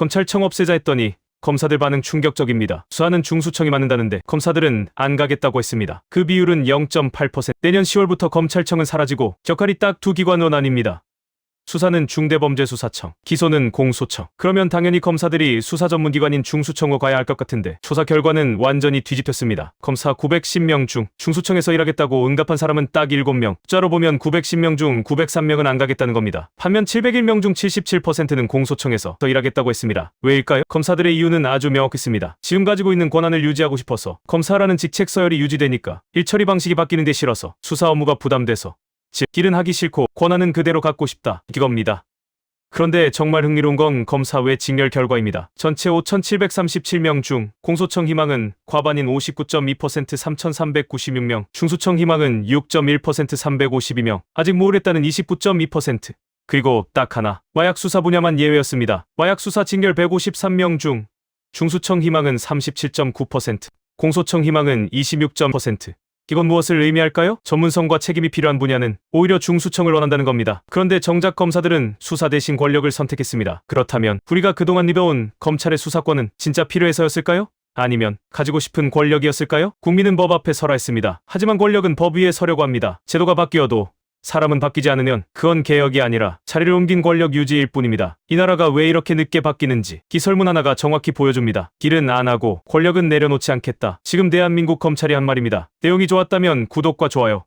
검찰청 없애자 했더니 검사들 반응 충격적입니다. 수사는 중수청이 맡는다는데 검사들은 안 가겠다고 했습니다. 그 비율은 0.8%. 내년 10월부터 검찰청은 사라지고 역할이 딱 두 기관원 아닙니다. 수사는 중대범죄수사청, 기소는 공소청. 그러면 당연히 검사들이 수사 전문기관인 중수청으로 가야 할 것 같은데 조사 결과는 완전히 뒤집혔습니다. 검사 910명 중 중수청에서 일하겠다고 응답한 사람은 딱 7명. 숫자로 보면 910명 중 903명은 안 가겠다는 겁니다. 반면 701명 중 77%는 공소청에서 더 일하겠다고 했습니다. 왜일까요? 검사들의 이유는 아주 명확했습니다. 지금 가지고 있는 권한을 유지하고 싶어서 검사라는 직책 서열이 유지되니까 일처리 방식이 바뀌는 게 싫어서 수사 업무가 부담돼서 즉 일은 하기 싫고 권한은 그대로 갖고 싶다 이겁니다. 그런데 정말 흥미로운 건 검사 외 직렬 결과입니다. 전체 5,737명 중 공소청 희망은 과반인 59.2% 3,396명, 중수청 희망은 6.1% 352명, 아직 모르겠다는 29.2%. 그리고 딱 하나, 마약 수사 분야만 예외였습니다. 마약 수사 직렬 153명 중 중수청 희망은 37.9%, 공소청 희망은 26.%. 이건 무엇을 의미할까요? 전문성과 책임이 필요한 분야는 오히려 중수청을 원한다는 겁니다. 그런데 정작 검사들은 수사 대신 권력을 선택했습니다. 그렇다면 우리가 그동안 입어온 검찰의 수사권은 진짜 필요해서였을까요? 아니면 가지고 싶은 권력이었을까요? 국민은 법 앞에 서라 했습니다. 하지만 권력은 법 위에 서려고 합니다. 제도가 바뀌어도 사람은 바뀌지 않으면 그건 개혁이 아니라 자리를 옮긴 권력 유지일 뿐입니다. 이 나라가 왜 이렇게 늦게 바뀌는지 기설문 하나가 정확히 보여줍니다. 길은 안 하고 권력은 내려놓지 않겠다. 지금 대한민국 검찰이 한 말입니다. 내용이 좋았다면 구독과 좋아요,